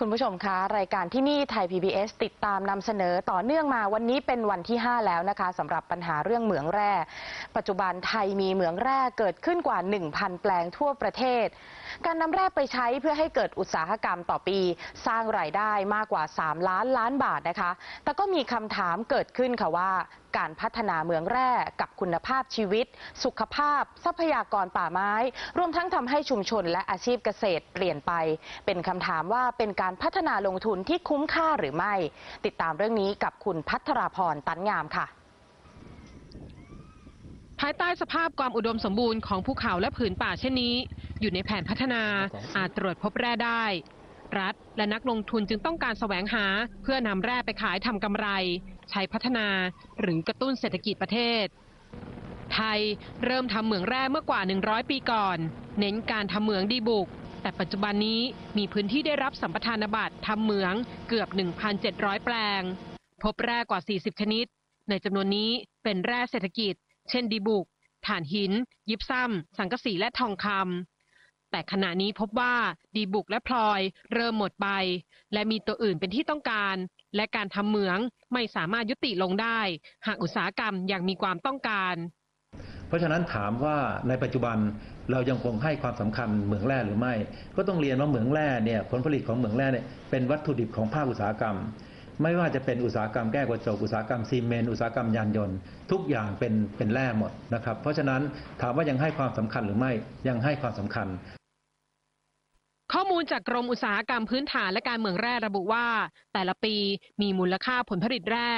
คุณผู้ชมคะรายการที่นี่ไทย PBS ติดตามนำเสนอต่อเนื่องมาวันนี้เป็นวันที่ 5 แล้วนะคะสำหรับปัญหาเรื่องเหมืองแร่ ปัจจุบันไทยมีเหมืองแร่เกิดขึ้นกว่า 1,000 แปลงทั่วประเทศ การนำแร่ไปใช้เพื่อให้เกิดอุตสาหกรรมต่อปี สร้างรายได้มากกว่า 3 ล้านล้านบาทนะคะ แต่ก็มีคำถามเกิดขึ้นค่ะว่า การพัฒนาเหมืองแร่กับคุณภาพชีวิต สุขภาพ ทรัพยากรป่าไม้ รวมทั้งทำให้ชุมชนและอาชีพเกษตรเปลี่ยนไป เป็นคำถามว่าเป็นการพัฒนาลงทุนที่คุ้มค่าหรือไม่ ติดตามเรื่องนี้กับคุณพัทราพรตันงามค่ะภายใต้สภาพความอุดมสมบูรณ์ของภูเขาและผืนป่าเช่นนี้ อยู่ในแผนพัฒนาอาจตรวจพบแร่ได้ รัฐและนักลงทุนจึงต้องการแสวงหาเพื่อนำแร่ไปขายทำกำไร ใช้พัฒนาหรือกระตุ้นเศรษฐกิจประเทศ ไทยเริ่มทำเหมืองแร่เมื่อกว่า 100 ปีก่อน เน้นการทำเหมืองดีบุก แต่ปัจจุบันนี้มีพื้นที่ได้รับสัมปทานบัตรทำเหมืองเกือบ 1,700 แปลง พบแร่กว่า 40 ชนิด ในจำนวนนี้เป็นแร่เศรษฐกิจ เช่นดีบุกถ่านหิน ยิบซ้ำสังกะสีและทองคำแต่ขณะนี้พบว่าดีบุกและพลอยเริ่มหมดไป และมีตัวอื่นเป็นที่ต้องการ และการทำเหมืองไม่สามารถยุติลงได้ หากอุตสาหกรรมยังมีความต้องการ เพราะฉะนั้นถามว่าในปัจจุบันเรายังคงให้ความสำคัญเหมืองแร่หรือไม่ ก็ต้องเรียนว่าเหมืองแร่เนี่ยผลผลิตของเหมืองแร่เนี่ยเป็นวัตถุดิบของภาคอุตสาหกรรม ไม่ว่าจะเป็นอุตสาหกรรมแก้วกระจกอุตสาหกรรมซีเมนต์อุตสาหกรรมยานยนต์ทุกอย่างเป็นเป็นแร่หมดนะครับเพราะฉะนั้นถามว่ายังให้ความสำคัญหรือไม่ยังให้ความสำคัญ จากกรมอุตสาหกรรมพื้นฐานและการเมืองแร่ระบุว่า แต่ละปีมีมูลค่าผลผลิตแร่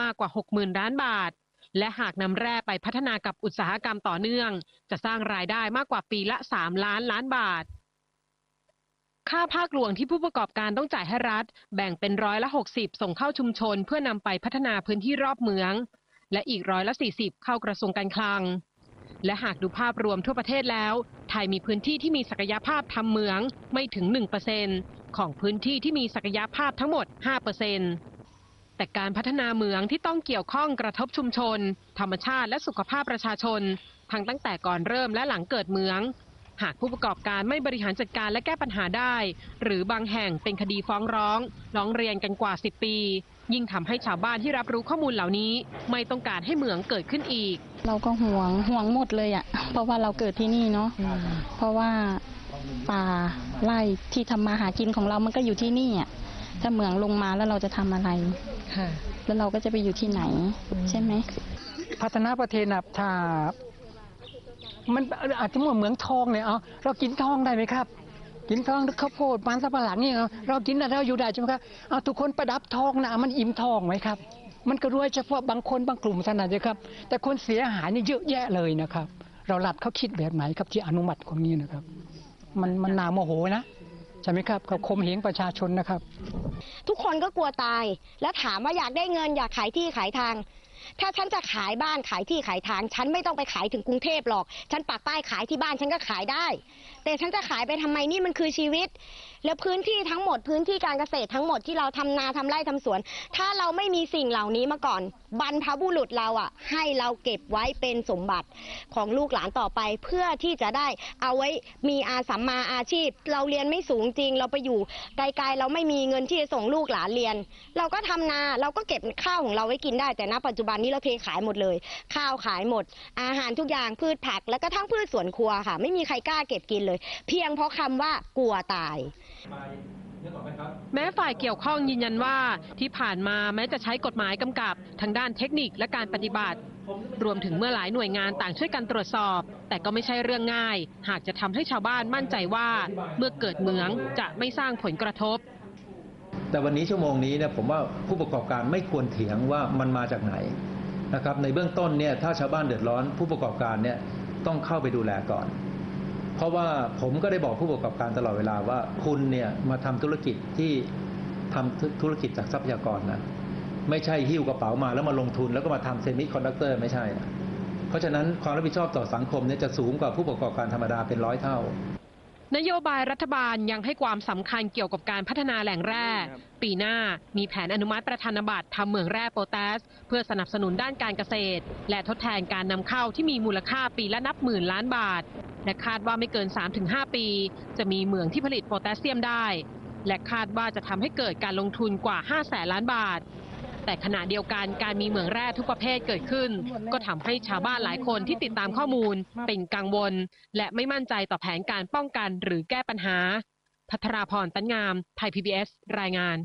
มากกว่า 60,000 ล้านบาท และหากนำแร่ไปพัฒนากับอุตสาหกรรมต่อเนื่อง จะสร้างรายได้มากกว่าปีละ 3 ล้านล้านบาท ค่าภาคหลวงที่ผู้ประกอบการต้องจ่ายให้รัฐ แบ่งเป็นร้อยละ 60 ส่งเข้าชุมชน เพื่อนำไปพัฒนาพื้นที่รอบเมือง และอีกร้อยละ 40 เข้ากระทรวงการคลังและหากดูภาพรวมทั่วประเทศแล้ว ทยมีพื้นที่ที่มีศักยภาพทำเหมืองไม่ถึง 1%ของพื้นที่ที่มีศักยภาพทั้งหมด 5%แต่การพัฒนาเหมืองที่ต้องเกี่ยวข้องกระทบชุมชน ธรรมชาติและสุขภาพประชาชน ทั้งตั้งแต่ก่อนเริ่มและหลังเกิดเหมือง หากผู้ประกอบการไม่บริหารจัดการและแก้ปัญหาได้ หรือบางแห่งเป็นคดีฟ้องร้อง ร้องเรียนกันกว่า 10 ปี ยิ่งทำให้ชาวบ้านที่รับรู้ข้อมูลเหล่านี้ ไม่ต้องการให้เหมืองเกิดขึ้นอีก เราก็ห่วงห่วงหมดเลยอะ่ะ เพราะว่าเราเกิดที่นี่เนาะเพราะว่าป่าไร่ที่ทำมาหากินของเรามันก็อยู่ที่นี่อะถ้าเหมืองลงมาแล้วเราจะทำอะไรแล้วเราก็จะไปอยู่ที่ไหน ใช่ไหมพัฒนาประเทศนะถ้ามันอาจจะเหมือนเหมืองทองเนี่ยเอาเรากินทองได้ไหมครับ กินทองข้าวโพดมันสับปะหลังนี่เรากินแล้วเราอยู่ได้ใช่ไหมครับเอาทุกคนประดับทองนะมันอิ่มทองไหมครับ มันก็รวยเฉพาะบางคนบางกลุ่มเท่านั้นเลยครับ แต่คนเสียหายนี่เยอะแยะเลยนะครับ เราหลัดเขาคิดแบบไหนครับที่อนุมัติของนี้นะครับ มันมันนาโมโหนะใช่ไหมครับเขาคมเหงประชาชนนะครับ ทุกคนก็กลัวตาย แล้วถามว่าอยากได้เงินอยากขายที่ขายทาง ถ้าฉันจะขายบ้านขายที่ขายทาง ฉันไม่ต้องไปขายถึงกรุงเทพหรอก ฉันปักป้ายขายที่บ้านฉันก็ขายได้ แต่ฉันจะขายไปทำไมนี่มันคือชีวิต แล้วพื้นที่ทั้งหมดพื้นที่การเกษตรทั้งหมดที่เราทำนาทำไร่ทำสวน ถ้าเราไม่มีสิ่งเหล่านี้มาก่อน บรรพบุรุษเราอะ ให้เราเก็บไว้เป็นสมบัติของลูกหลานต่อไป เพื่อที่จะได้เอาไว้มีอาสัมมาอาชีพ เราเรียนไม่สูงจริง เราไปอยู่ไกลๆเราไม่มีเงินที่จะส่งลูกหลานเรียน เราก็ทำนาเราก็เก็บข้าวของเราไว้กินได้แต่ณปัจจุบันนี้เราเทขายหมดเลย ข้าวขายหมด อาหารทุกอย่างพืชผัก และก็ทั้งพืชสวนครัวค่ะ ไม่มีใครกล้าเก็บกินเลย เพียงเพราะคำว่ากลัวตาย แม้ฝ่ายเกี่ยวข้องยืนยันว่าที่ผ่านมาแม้จะใช้กฎหมายกำกับทางด้านเทคนิคและการปฏิบัติ รวมถึงเมื่อหลายหน่วยงานต่างช่วยกันตรวจสอบ แต่ก็ไม่ใช่เรื่องง่าย หากจะทำให้ชาวบ้านมั่นใจว่า เมื่อเกิดเหมืองจะไม่สร้างผลกระทบ แต่วันนี้ชั่วโมงนี้เนี่ยผมว่าผู้ประกอบการไม่ควรเถียงว่ามันมาจากไหนนะครับในเบื้องต้นเนี่ยถ้าชาวบ้านเดือดร้อนผู้ประกอบการเนี่ยต้องเข้าไปดูแลก่อน เพราะว่าผมก็ได้บอกผู้ประกอบการตลอดเวลาว่าคุณเนี่ยมาทำธุรกิจที่ทำธุรกิจจากทรัพยากรนะไม่ใช่หิ้วกระเป๋ามาแล้วมาลงทุนแล้วก็มาทำเซมิคอนดักเตอร์ไม่ใช่นะเพราะฉะนั้นความรับผิดชอบต่อสังคมเนี่ยจะสูงกว่าผู้ประกอบการธรรมดาเป็นร้อยเท่า นโยบายรัฐบาลยังให้ความสำคัญเกี่ยวกับการพัฒนาแหล่งแร่ ปีหน้ามีแผนอนุมัติประธานบัตรทำเหมืองแร่โปแทส เพื่อสนับสนุนด้านการเกษตร และทดแทนการนำเข้าที่มีมูลค่าปีละนับหมื่นล้านบาท และคาดว่าไม่เกิน 3-5 ปี จะมีเหมืองที่ผลิตโพแทสเซียมได้ และคาดว่าจะทำให้เกิดการลงทุนกว่า 5 แสนล้านบาท แต่ขณะเดียวกันการมีเหมืองแร่ทุกประเภทเกิดขึ้น ก็ทำให้ชาวบ้านหลายคนที่ติดตามข้อมูลเป็นกังวล และไม่มั่นใจต่อแผนการป้องกันหรือแก้ปัญหา พัทราพรตันงาม ไทย PBS รายงาน